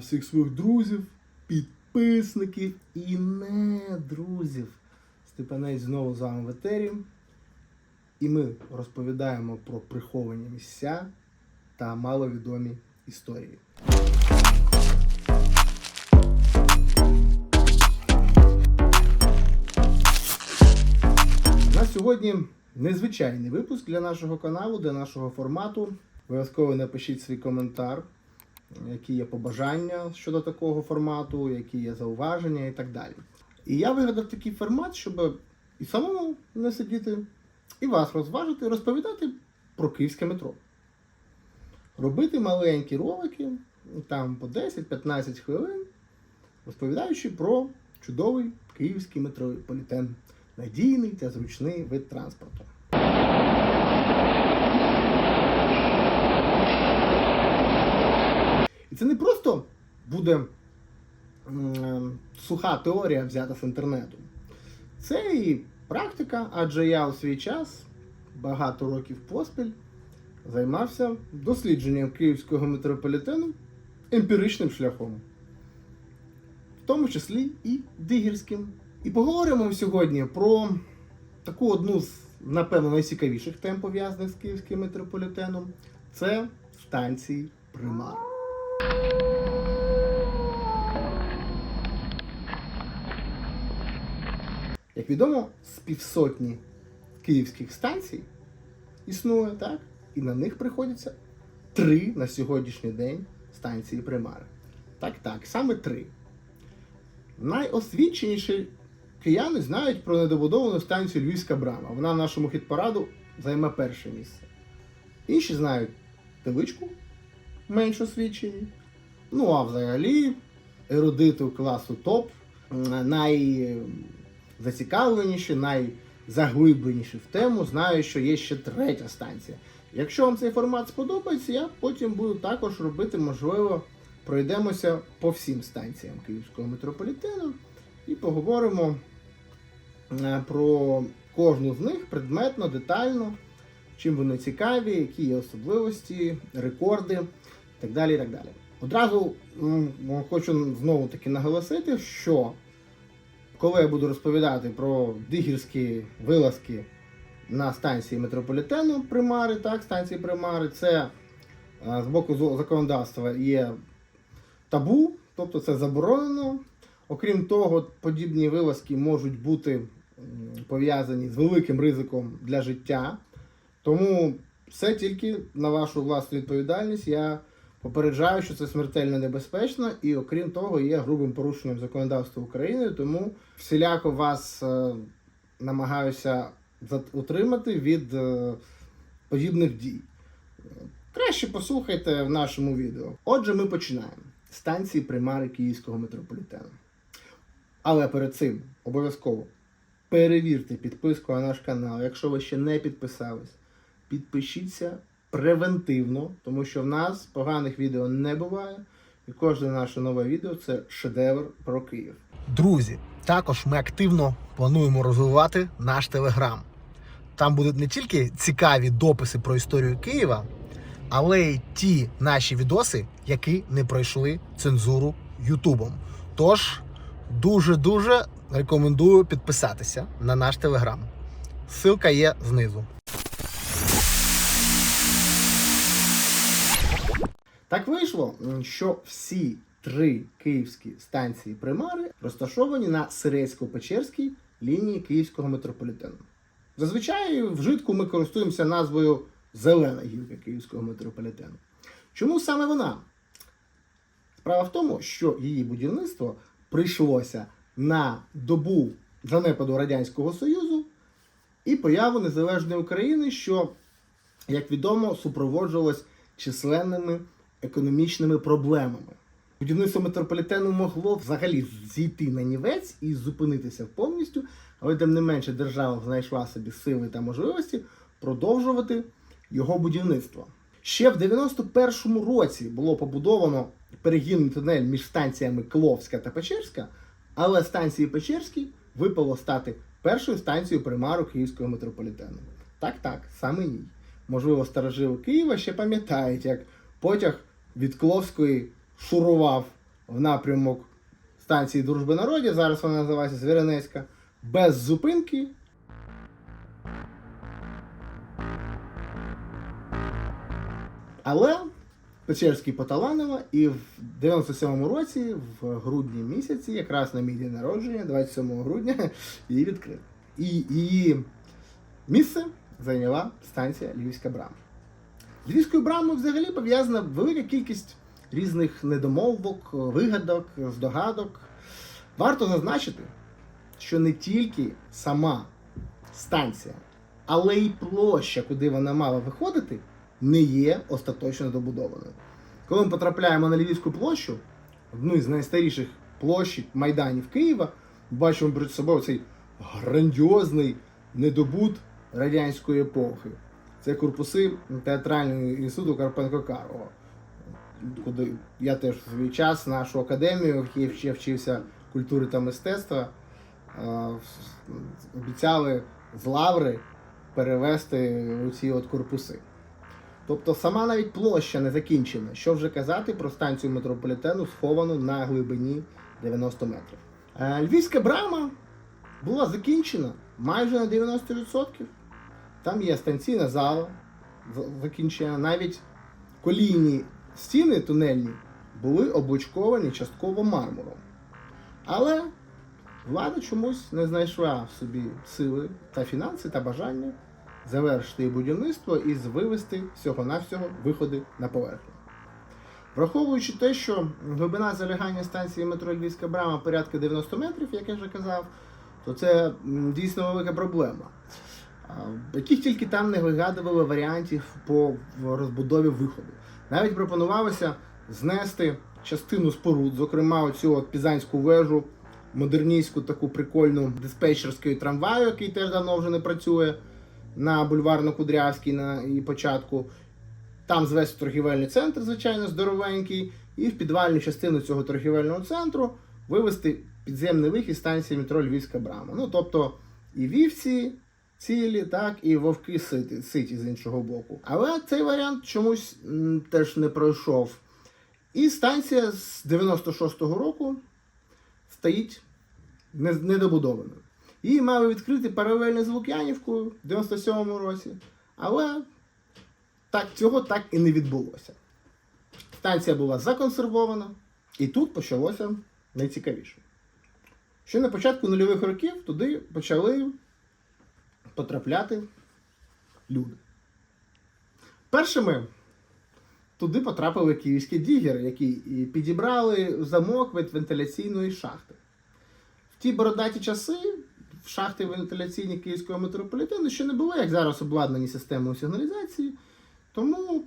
Всіх своїх друзів, підписників і не друзів. Степанець знову з вами в етері. І ми розповідаємо про приховані місця та маловідомі історії. На сьогодні незвичайний випуск для нашого каналу, для нашого формату. Обов'язково напишіть свій коментар, які є побажання щодо такого формату, які є зауваження і так далі. І я вигадав такий формат, щоб і самому не сидіти, і вас розважити, розповідати про київське метро. Робити маленькі ролики, там по 10-15 хвилин, розповідаючи про чудовий київський метрополітен, надійний та зручний вид транспорту. І це не просто буде суха теорія взята з інтернету. Це і практика, адже я у свій час багато років поспіль займався дослідженням київського метрополітену емпіричним шляхом, в тому числі і дигірським. І поговоримо сьогодні про таку одну з, напевно, найцікавіших тем, пов'язаних з київським метрополітеном. Це станції Примар. Як відомо, з півсотні київських станцій існує, так? І на них приходяться три на сьогоднішній день станції Примари. Так, так, саме три. Найосвіченіші кияни знають про недобудовану станцію Львівська брама. Вона в нашому хіт-параду займе перше місце. Інші знають Теличку, менш освічені. Ну, а взагалі, ерудити класу топ, найзацікавленіші, найзаглибленіші в тему, знають, що є ще третя станція. Якщо вам цей формат сподобається, я потім буду також робити, можливо, пройдемося по всім станціям Київського метрополітену і поговоримо е, про кожну з них предметно, детально, чим вони цікаві, які є особливості, рекорди так далі. Так далі. Одразу м, м, хочу знову таки наголосити, що коли я буду розповідати про дигірські вилазки на станції метрополітену Примари, так, станції Примари, це е, з боку законодавства є табу, тобто це заборонено. Окрім того, подібні вилазки можуть бути пов'язані з великим ризиком для життя. Тому все тільки на вашу власну відповідальність. Я попереджаю, що це смертельно небезпечно, і окрім того, є грубим порушенням законодавства України, тому всіляко вас е, намагаюся утримати від е, подібних дій. Краще послухайте в нашому відео. Отже, ми починаємо. Станції примари Київського метрополітену. Але перед цим обов'язково перевірте підписку на наш канал. Якщо ви ще не підписались, підпишіться превентивно, тому що в нас поганих відео не буває. І кожне наше нове відео це шедевр про Київ. Друзі, також ми активно плануємо розвивати наш телеграм. Там будуть не тільки цікаві дописи про історію Києва, але й ті наші відоси, які не пройшли цензуру Ютубом. Тож дуже-дуже рекомендую підписатися на наш телеграм. Ссылка є знизу. Так вийшло, що всі три київські станції Примари розташовані на Сирецько-Печерській лінії Київського метрополітену. Зазвичай в житку ми користуємося назвою Зелена гілка Київського метрополітену. Чому саме вона? Справа в тому, що її будівництво прийшлося на добу занепаду Радянського Союзу і появу незалежної України, що, як відомо, супроводжувалось численними економічними проблемами. Будівництво метрополітену могло взагалі зійти на нівець і зупинитися повністю, але тим не менше держава знайшла собі сили та можливості продовжувати його будівництво. Ще в 91-му році було побудовано перегінний тунель між станціями Кловська та Печерська, але станції Печерській випало стати першою станцією примару Київського метрополітену. Так, так, саме ній. Можливо, старожили Києва ще пам'ятають, як потяг від Кловської шурував в напрямок станції Дружби народів, зараз вона називається Звіринецька, без зупинки. Але Печерський поталанила, і в 97-му році, в грудні місяці, якраз на мій день народження, 27 грудня, її відкрили. І її місце зайняла станція Львівська брама. З Львівською брамою взагалі пов'язана велика кількість різних недомовок, вигадок, здогадок. Варто зазначити, що не тільки сама станція, але й площа, куди вона мала виходити, не є остаточно добудованою. Коли ми потрапляємо на Львівську площу, одну з найстаріших площ майданів Києва, бачимо перед собою цей грандіозний недобут радянської епохи. Це корпуси театрального інституту Карпенко Карого. Куди я теж в свій час нашу академію, в якій ще вчився культури та мистецтва, е, обіцяли з лаври перевести у ці от корпуси. Тобто сама навіть площа не закінчена. Що вже казати про станцію метрополітену, сховану на глибині 90 метрів. Е, Львівська брама була закінчена майже на 90%. Там є станційна зала, закінчена. Навіть колійні стіни тунельні були облучковані частково мармуром. Але влада чомусь не знайшла в собі сили та фінанси та бажання завершити будівництво і вивести всього-навсього виходи на поверхню. Враховуючи те, що глибина залягання станції метро Львівська брама порядка 90 метрів, як я вже казав, то це дійсно велика проблема. Яких тільки там не вигадували варіантів по розбудові виходу. Навіть пропонувалося знести частину споруд, зокрема оцю от Пізанську вежу, модерністську таку прикольну диспетчерської трамваю, який теж давно вже не працює на бульварно-Кудрявській на її початку. Там звести торгівельний центр, звичайно, здоровенький, і в підвальну частину цього торгівельного центру вивести підземний вихід станції метро Львівська брама. Ну, тобто і вівці цілі, так, і вовки ситі, ситі з іншого боку. Але цей варіант чомусь теж не пройшов. І станція з 96-го року стоїть недобудованою. Її мали відкрити паралельно з Лук'янівкою в 97-му році. Але так, цього так і не відбулося. Станція була законсервована, і тут почалося найцікавіше. Ще на початку нульових років туди почали потрапляти люди. Першими туди потрапили київські дігери, які підібрали замок від вентиляційної шахти. В ті бородаті часи в шахти вентиляційні київського метрополітену ще не було, як зараз обладнані системою сигналізації. Тому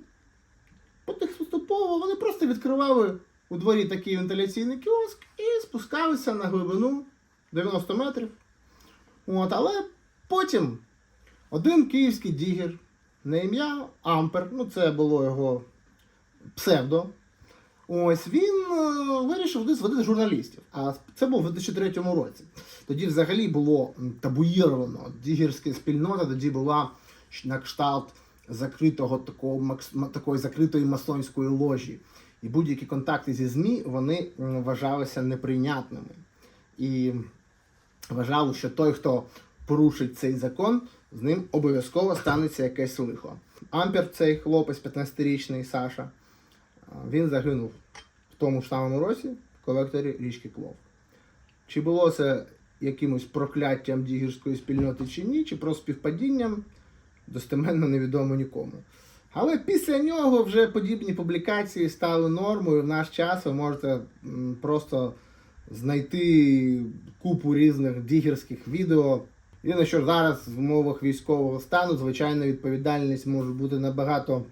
поступово вони просто відкривали у дворі такий вентиляційний кіоск і спускалися на глибину 90 метрів. От, але потім один київський дігер на ім'я Ампер, ну це було його псевдо. Ось він е, вирішив зводити журналістів. А це був у 2003 році. Тоді взагалі було табуїровано. Дігерська спільнота тоді була на кшталт закритого такого такої закритої масонської ложі. І будь-які контакти зі ЗМІ вони вважалися неприйнятними. І вважали, що той, хто порушить цей закон, з ним обов'язково станеться якесь лихо. Ампер, цей хлопець, 15-річний Саша, він загинув в тому ж самому році в колекторі річки Клов. Чи було це якимось прокляттям дігірської спільноти чи ні, чи просто співпадінням, достеменно невідомо нікому. Але після нього вже подібні публікації стали нормою. В наш час ви можете просто знайти купу різних дігерських відео. Єдине, що зараз в умовах військового стану, звичайно, відповідальність може бути набагато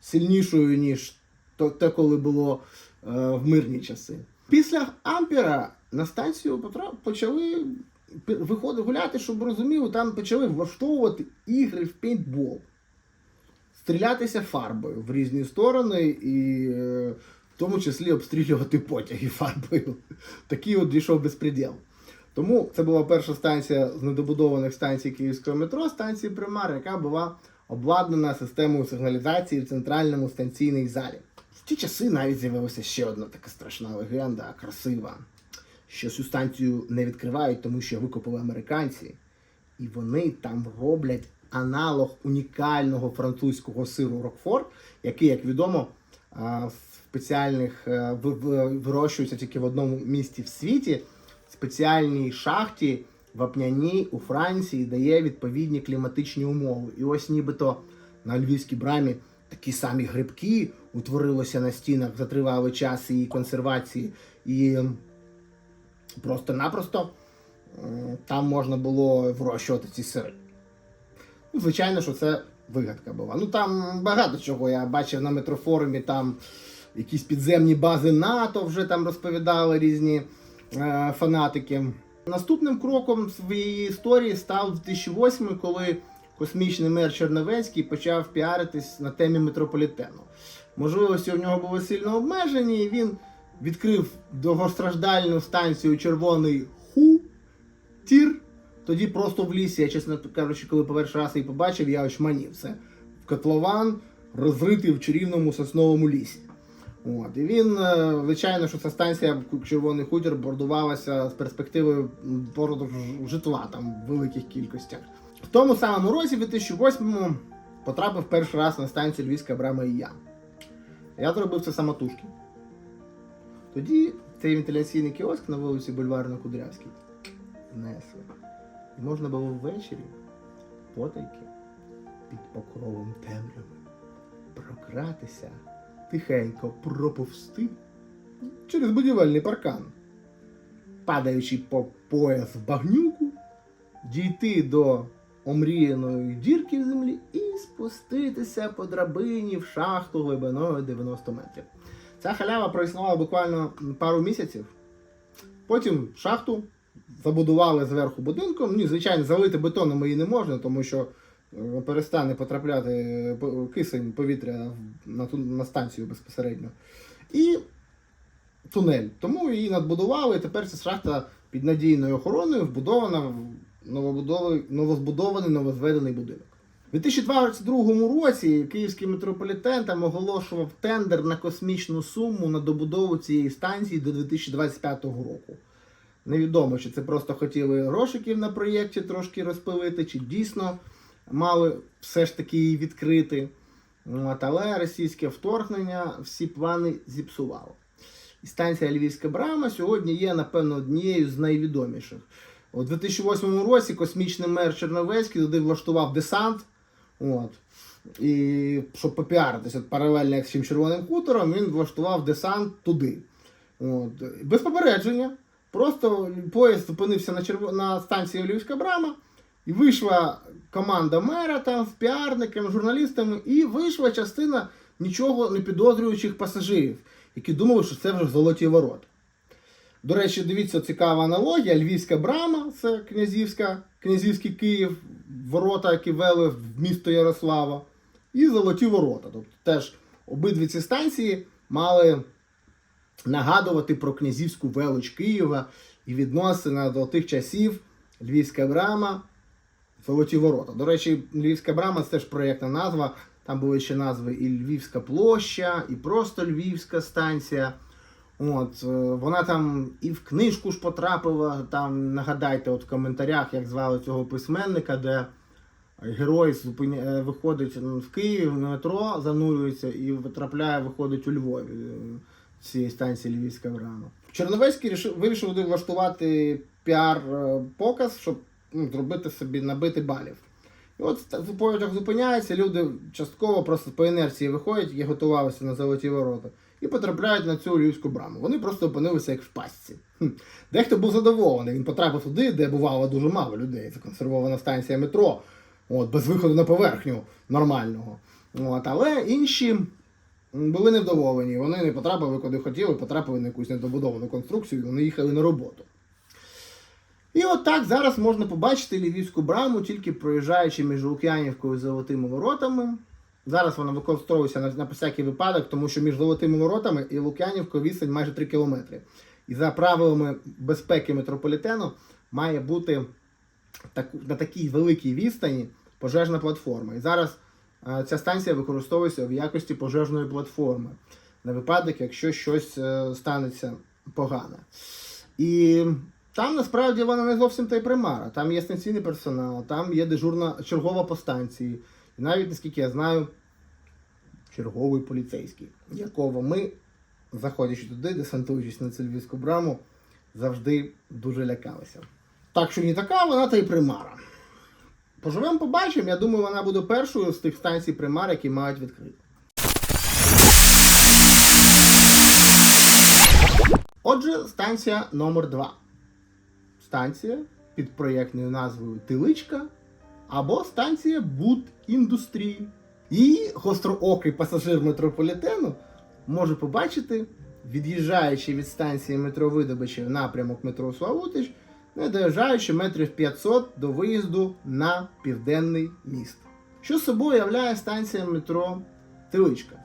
сильнішою, ніж те, коли було е, в мирні часи. Після Ампера на станцію почали виходити гуляти, щоб розуміли, там почали влаштовувати ігри в пейнтбол, стрілятися фарбою в різні сторони і е, в тому числі обстрілювати потяги фарбою. Такий от дійшов безпреділ. Тому це була перша станція з недобудованих станцій Київського метро, станції Примар, яка була обладнана системою сигналізації в центральному станційній залі. В ті часи навіть з'явилася ще одна така страшна легенда, красива, що цю станцію не відкривають, тому що викопали американці, і вони там роблять аналог унікального французького сиру Рокфор, який, як відомо, спеціальних е, ви- ви- вирощується тільки в одному місті в світі, спеціальній шахті вапняній у Франції дає відповідні кліматичні умови. І ось нібито на львівській брамі такі самі грибки утворилися на стінах за тривалий час її консервації. І просто-напросто там можна було вирощувати ці сири. Ну, звичайно, що це вигадка була. Ну там багато чого я бачив на метрофорумі, там якісь підземні бази НАТО вже там розповідали різні е, фанатики. Наступним кроком своєї історії став 2008, коли космічний мер Черновецький почав піаритись на темі метрополітену. Можливості у нього були сильно обмежені, і він відкрив довгостраждальну станцію Червоний Хутір. Тоді просто в лісі, я чесно кажучи, коли перший раз її побачив, я очманів. Це котлован розритий в чарівному сосновому лісі. От. І він, е, звичайно, що ця станція Червоний хутір бордувалася з перспективою продажу житла там в великих кількостях. В тому самому році, в 2008-му, потрапив перший раз на станцію Львівська брама і я. Я зробив це самотужки. Тоді цей вентиляційний кіоск на вулиці Бульварно-Кудрявській знесли. І можна було ввечері потайки під покровом темряви прократися, тихенько проповсти через будівельний паркан, падаючи по пояс в багнюку, дійти до омріяної дірки в землі і спуститися по драбині в шахту глибиною 90 метрів. Ця халява проіснувала буквально пару місяців. Потім шахту забудували зверху будинком. Ну, звичайно, залити бетоном її не можна, тому що перестане потрапляти е, кисень повітря на, на станцію безпосередньо. І тунель. Тому її надбудували, і тепер ця шахта під надійною охороною вбудована в новозбудований новозведений будинок. У 2022 році київський метрополітен там оголошував тендер на космічну суму на добудову цієї станції до 2025 року. Невідомо, чи це просто хотіли грошиків на проєкті трошки розпилити, чи дійсно мали все ж таки її відкрити. Але російське вторгнення всі плани зіпсувало. І станція Львівська брама сьогодні є, напевно, однією з найвідоміших. У 2008 році космічний мер Черновецький туди влаштував десант. От. І щоб попіаритися паралельно як з цим червоним хутором, він влаштував десант туди. От. Без попередження. Просто поїзд зупинився на, черво... на станції Львівська брама, і вийшла команда мера там з піарниками, журналістами, і вийшла частина нічого не підозрюючих пасажирів, які думали, що це вже золоті ворота. До речі, дивіться, цікава аналогія. Львівська брама, це князівська, князівський Київ, ворота, які вели в місто Ярослава, і золоті ворота. Тобто теж обидві ці станції мали нагадувати про князівську велич Києва і відносина до тих часів Львівська брама, Золоті ворота. До речі, Львівська брама це теж проєктна назва. Там були ще назви і Львівська площа, і просто Львівська станція. От, е, вона там і в книжку ж потрапила. Там нагадайте, от в коментарях, як звали цього письменника, де герой зупиня... е, виходить в Києві в метро, занурюється і потрапляє, виходить у Львові е, цієї станції Львівська брама. Черновецький вирішив влаштувати піар-показ, щоб ну, зробити собі набити балів. І от потяг зупиняється, люди частково просто по інерції виходять, які готувалися на золоті ворота, і потрапляють на цю львівську браму. Вони просто опинилися як в пастці. Хм. Дехто був задоволений. Він потрапив туди, де бувало дуже мало людей. Законсервована станція метро, от, без виходу на поверхню нормального. От, але інші були невдоволені. Вони не потрапили куди хотіли, потрапили на якусь недобудовану конструкцію, і вони їхали на роботу. І от зараз можна побачити Львівську браму, тільки проїжджаючи між Лук'янівкою і Золотими воротами. Зараз вона використовується на, на всякий випадок, тому що між Золотими воротами і Лук'янівкою відстань майже 3 кілометри. І за правилами безпеки метрополітену має бути так, на такій великій відстані пожежна платформа. І зараз е, ця станція використовується в якості пожежної платформи. на випадок, якщо щось е, станеться погане. І там насправді вона не зовсім та й примара. Там є станційний персонал, там є дежурна чергова по станції. І навіть, наскільки я знаю, черговий поліцейський, якого ми, заходячи туди, десантуючись на цю львівську браму, завжди дуже лякалися. Так що не така вона та й примара. Поживемо, побачимо. Я думаю, вона буде першою з тих станцій примар, які мають відкрити. Отже, станція номер 2 Станція під проєктною назвою Тиличка або станція Буд індустрії. Її гостроокий пасажир метрополітену може побачити, від'їжджаючи від станції метро Видобичі в напрямок метро Славутич, не доїжджаючи метрів 500 до виїзду на південний міст. Що собою являє станція метро Тиличка?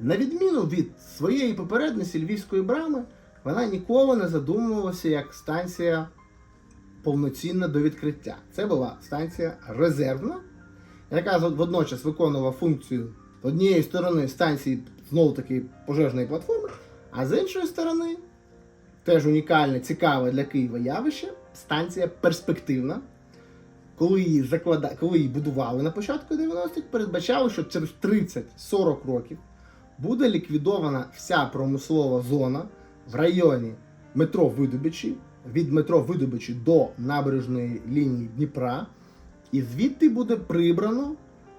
На відміну від своєї попередниці Львівської брами, вона ніколи не задумувалася як станція повноцінна до відкриття. Це була станція резервна, яка водночас виконувала функцію однієї сторони станції знову таки пожежної платформи, а з іншої сторони, теж унікальне, цікаве для Києва явище, станція перспективна. Коли її, заклада... Коли її будували на початку 90-х, передбачали, що через 30-40 років буде ліквідована вся промислова зона в районі метро Видобичі, від метро Видобичі до набережної лінії Дніпра, і звідти буде прибрано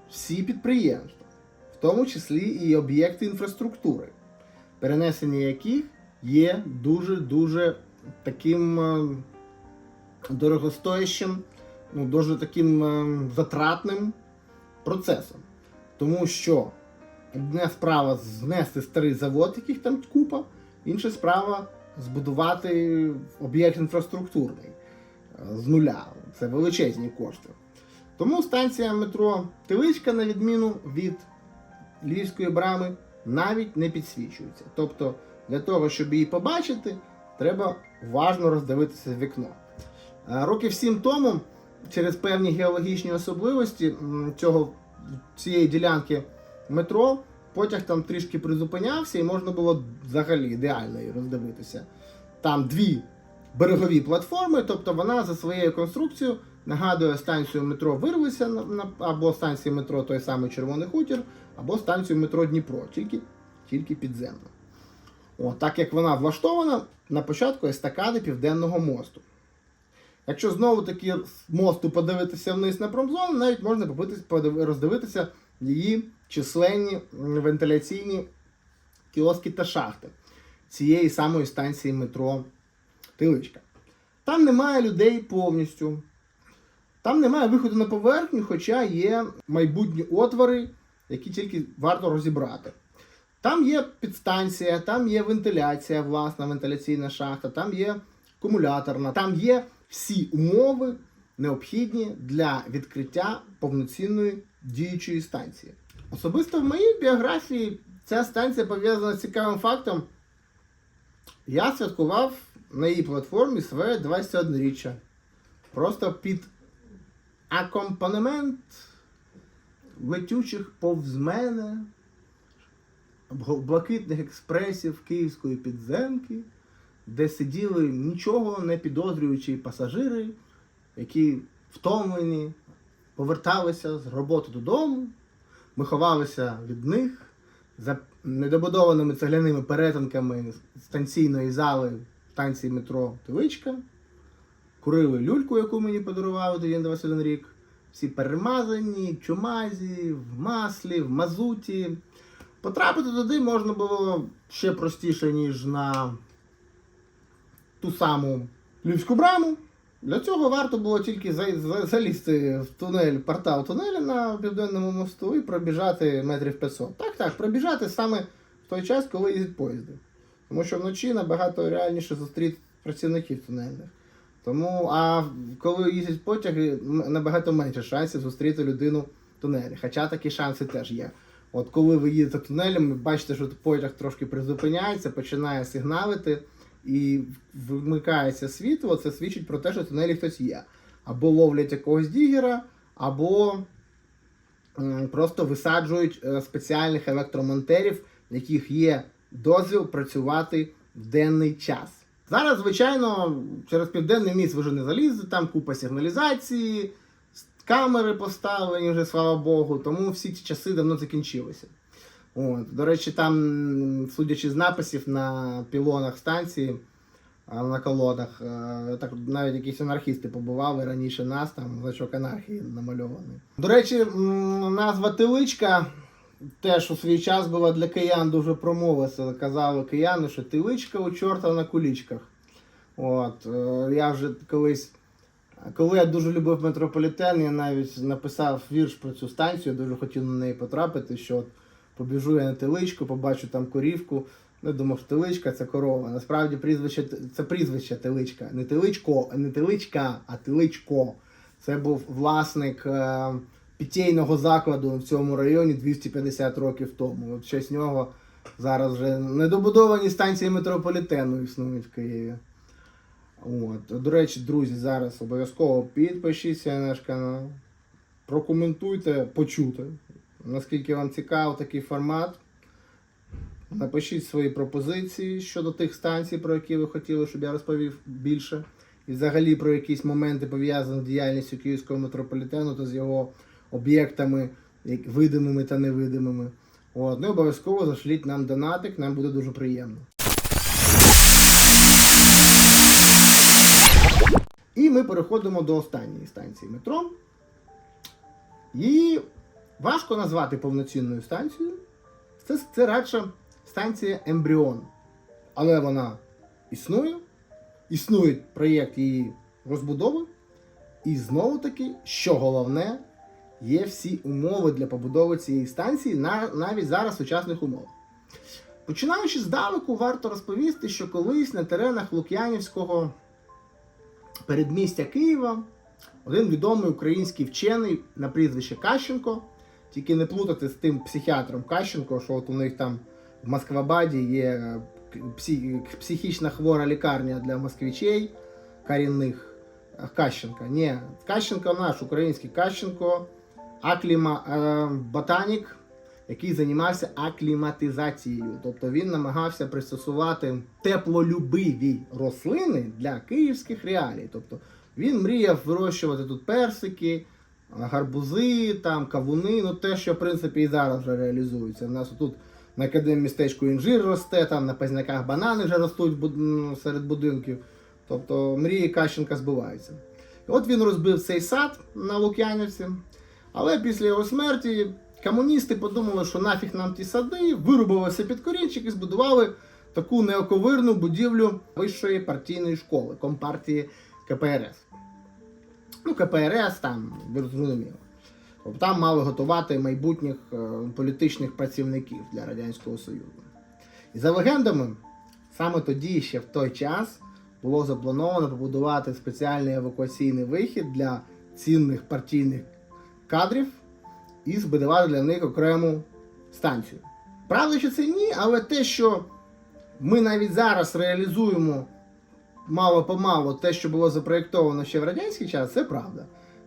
всі підприємства, в тому числі і об'єкти інфраструктури, перенесення яких є дуже-дуже таким е, дорогостоящим, ну, дуже таким е, затратним процесом. Тому що одна справа знести старий завод, яких там купа, інша справа збудувати об'єкт інфраструктурний е, з нуля. Це величезні кошти. Тому станція метро Тиличка, на відміну від Львівської брами, навіть не підсвічується. Тобто, для того, щоб її побачити, треба уважно роздивитися в вікно. Е, Років сім тому, через певні геологічні особливості цього, цієї ділянки метро, потяг там трішки призупинявся і можна було взагалі ідеально її роздивитися. Там дві берегові платформи, тобто вона за своєю конструкцією нагадує станцію метро Вирвися або станцію метро той самий Червоний Хутір, або станцію метро Дніпро, тільки, тільки підземно. О, так як вона влаштована на початку естакади Південного мосту. Якщо знову таки з мосту подивитися вниз на промзону, навіть можна роздивитися її численні вентиляційні кіоски та шахти цієї самої станції метро Тиличка. Там немає людей повністю. Там немає виходу на поверхню, хоча є майбутні отвори, які тільки варто розібрати. Там є підстанція, там є вентиляція, власна вентиляційна шахта, там є акумуляторна, там є всі умови необхідні для відкриття повноцінної діючої станції. Особисто в моїй біографії ця станція пов'язана з цікавим фактом. Я святкував на її платформі своє 21-річчя. Просто під акомпанемент летючих повз мене, блакитних експресів київської підземки, де сиділи нічого не підозрюючі пасажири, які втомлені, поверталися з роботи додому. Ми ховалися від них за недобудованими цегляними перетинками станційної зали станції метро Тиличка. Курили люльку, яку мені подарували тоді на 21 рік. Всі перемазані, чумазі, в маслі, в мазуті. Потрапити туди можна було ще простіше, ніж на ту саму Львівську браму. Для цього варто було тільки за- за- залізти в тунель, портал тунелю на південному мосту і пробіжати метрів 500. Так, так, пробіжати саме в той час, коли їздять поїзди. Тому що вночі набагато реальніше зустріти працівників тунельних. Тому, а коли їздять потяги, набагато менше шансів зустріти людину в тунелі. Хоча такі шанси теж є. От коли ви їдете тунелем, бачите, що потяг трошки призупиняється, починає сигналити і вмикається світло, це свідчить про те, що в тунелі хтось є. Або ловлять якогось дігера, або просто висаджують е, спеціальних електромонтерів в яких є дозвіл працювати в денний час. Зараз, звичайно, через південний міст ви вже не залізете, там купа сигналізації, камери поставлені вже, слава Богу, тому всі ці часи давно закінчилися. От. До речі, там, судячи з написів на пілонах станції, на колодах, е, так навіть якісь анархісти побували раніше нас, там значок анархії намальований. До речі, назва Тиличка теж у свій час була для киян дуже промовиста. Казали кияни, що тиличка у чорта на кулічках. От, е, я вже колись, коли я дуже любив метрополітен, я навіть написав вірш про цю станцію, дуже хотів на неї потрапити, що побіжу я на тиличку, побачу там корівку. Ну, думав, що тиличка це корова. Насправді прізвище це прізвище тиличка. Не тиличко, не тиличка, а тиличко. Це був власник е, питейного закладу в цьому районі 250 років тому. От честь нього зараз вже недобудовані станції метрополітену існують в Києві. От. До речі, друзі, зараз обов'язково підпишіться на наш канал, прокоментуйте, почути, наскільки вам цікавий такий формат. Напишіть свої пропозиції щодо тих станцій, про які ви хотіли, щоб я розповів більше. І взагалі про якісь моменти пов'язані з діяльністю Київського метрополітену та з його об'єктами, видимими та невидимими. От. Ну обов'язково зашліть нам донатик, нам буде дуже приємно. І ми переходимо до останньої станції метро. Її важко назвати повноцінною станцією. Це, це радше станція Ембріон. Але вона існує. Існує проєкт її розбудови. І знову таки, що головне, є всі умови для побудови цієї станції на, навіть зараз сучасних умовах. Починаючи здалеку, варто розповісти, що колись на теренах Лук'янівського передмістя Києва один відомий український вчений на прізвище Кащенко, тільки не плутати з тим психіатром Кащенко, що от у них там в Москвабаді є е, психічна хвора лікарня для москвичей корінних. А, Кащенка. Ні, Кащенко наш український Кащенко, акліма, е, ботанік, який займався акліматизацією. Тобто він намагався пристосувати теплолюбиві рослини для київських реалій. Тобто він мріяв вирощувати тут персики, гарбузи, там, кавуни, ну те, що в принципі і зараз вже реалізується. У нас тут на академмістечку інжир росте, там на Пазняках банани вже ростуть буд- серед будинків. Тобто мрії Кащенка збуваються. От він розбив цей сад на Лук'янівці, але після його смерті комуністи подумали, що нафіг нам ті сади, вирубалися під корінчик і збудували таку неоковирну будівлю вищої партійної школи, компартії КПРС. Ну, КПРС там, ви зрозуміли. Тобто Там мали готувати майбутніх е, політичних працівників для Радянського Союзу. І за легендами, саме тоді, ще в той час, було заплановано побудувати спеціальний евакуаційний вихід для цінних партійних кадрів і збудувати для них окрему станцію. Правда, що це ні, але те, що ми навіть зараз реалізуємо мало помалу те, що було запроєктовано ще в радянський час, це правда.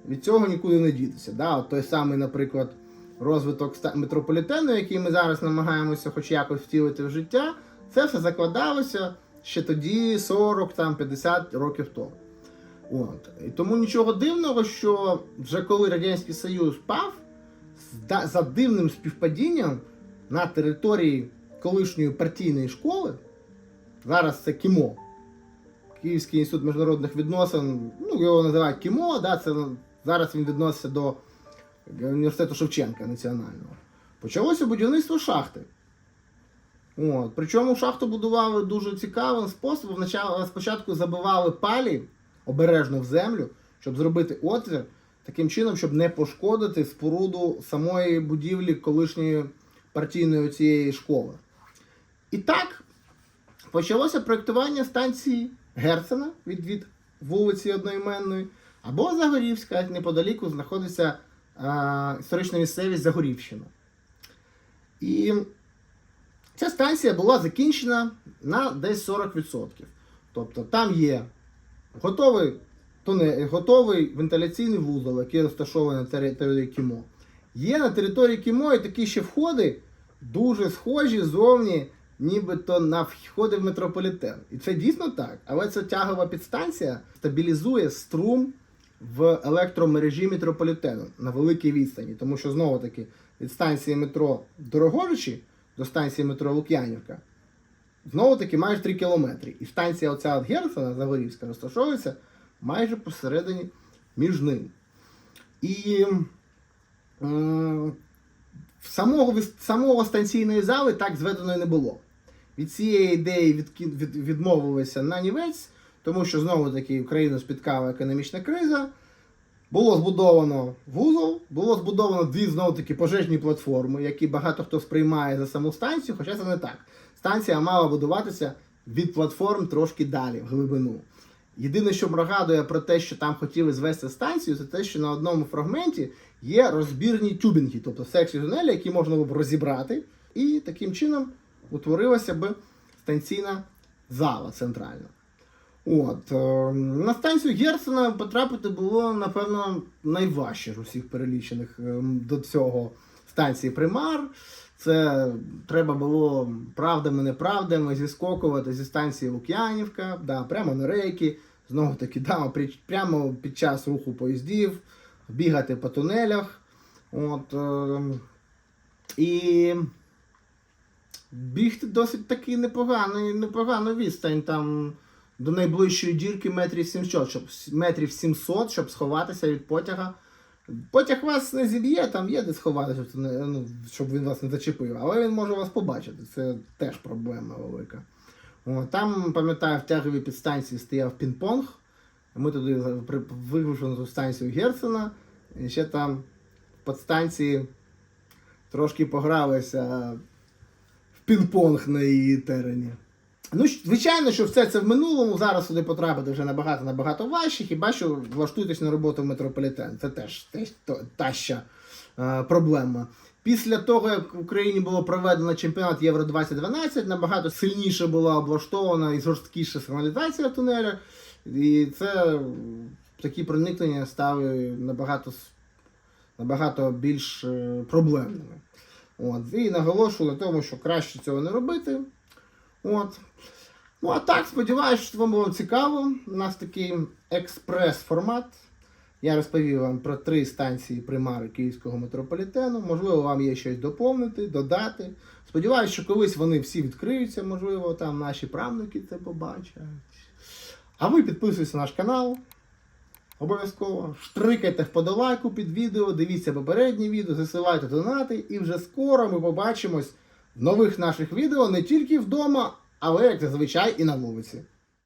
Від цього нікуди не дітися. Да? От той самий, наприклад, розвиток метрополітену, який ми зараз намагаємося хоч якось втілити в життя, це все закладалося ще тоді 40-50 років тому. От. І тому нічого дивного, що вже коли Радянський Союз впав, за дивним співпадінням на території колишньої партійної школи, зараз це КІМО, Київський інститут міжнародних відносин, ну його називають КІМО, да, це зараз він відноситься до університету Шевченка національного. Почалося будівництво шахти. От. Причому шахту будували дуже цікавим способом. Спочатку забивали палі обережно в землю, щоб зробити отвір, таким чином, щоб не пошкодити споруду самої будівлі колишньої партійної цієї школи. І так почалося проєктування станції Герцена від, від вулиці одноіменної, або Загорівська, неподаліку знаходиться а, історична місцевість Загорівщина. І ця станція була закінчена на десь 40%. Тобто там є готовий, туне, готовий вентиляційний вузол, який розташований на території Кімо. Є на території Кімо і такі ще входи, дуже схожі зовні, нібито на входи в метрополітен. І це дійсно так. Але ця тягова підстанція стабілізує струм в електромережі метрополітену на великій відстані. Тому що знову таки від станції метро Дорогожичі до станції метро Лук'янівка знову таки майже 3 кілометри. І станція оця Герцена Загорівська розташовується майже посередині між ним. І м, самого, самого станційної зали так зведеної не було. Від цієї ідеї відмовилися на нівець, тому що знову таки Україну спіткала економічна криза. Було збудовано вузол, було збудовано дві знову таки пожежні платформи, які багато хто сприймає за саму станцію, хоча це не так. Станція мала будуватися від платформ трошки далі, в глибину. Єдине, що нагадує про те, що там хотіли звести станцію, це те, що на одному фрагменті є розбірні тюбінги, тобто секції тунелі, які можна було б розібрати, і таким чином утворилася б станційна зала центральна. От, е, на станцію Герцена потрапити було, напевно, найважче з усіх перелічених е, до цього станції Примар. Це треба було правдами-неправдами зіскокувати зі станції Лук'янівка, да, прямо на рейки, знову таки, да, прямо під час руху поїздів, бігати по тунелях. От, е, і бігти досить таки непоганий, непогану відстань там до найближчої дірки метрів 700, щоб, метрів 700, щоб сховатися від потяга. Потяг вас не зіб'є, там є де сховатися, щоб, ну, щоб він вас не зачепив, але він може вас побачити. Це теж проблема велика. О, там, пам'ятаю, в тяговій підстанції стояв пінг-понг. Ми туди на ту станцію Герцена, і ще там в підстанції трошки погралися пінг-понг на її терені. Ну, звичайно, що все це в минулому. Зараз сюди потрапити вже набагато набагато важче. Хіба що влаштуйтесь на роботу в метрополітен. Це теж, теж то- та ще е, проблема. Після того, як в Україні було проведено чемпіонат Євро 2012, набагато сильніше була облаштована і жорсткіша сигналізація в тунелях. І це такі проникнення стали набагато, набагато більш е, проблемними. От. І наголошую на тому, що краще цього не робити. От. Ну, а так, сподіваюся, що вам було цікаво. У нас такий експрес-формат. Я розповів вам про три станції примари Київського метрополітену. Можливо, вам є щось доповнити, додати. Сподіваюся, що колись вони всі відкриються, можливо, там наші правнуки це побачать. А ви підписуйтесь на наш канал. Обов'язково штрикайте вподолайку під відео, дивіться попередні відео, засилайте донати, і вже скоро ми побачимось в нових наших відео не тільки вдома, але як зазвичай і на вулиці.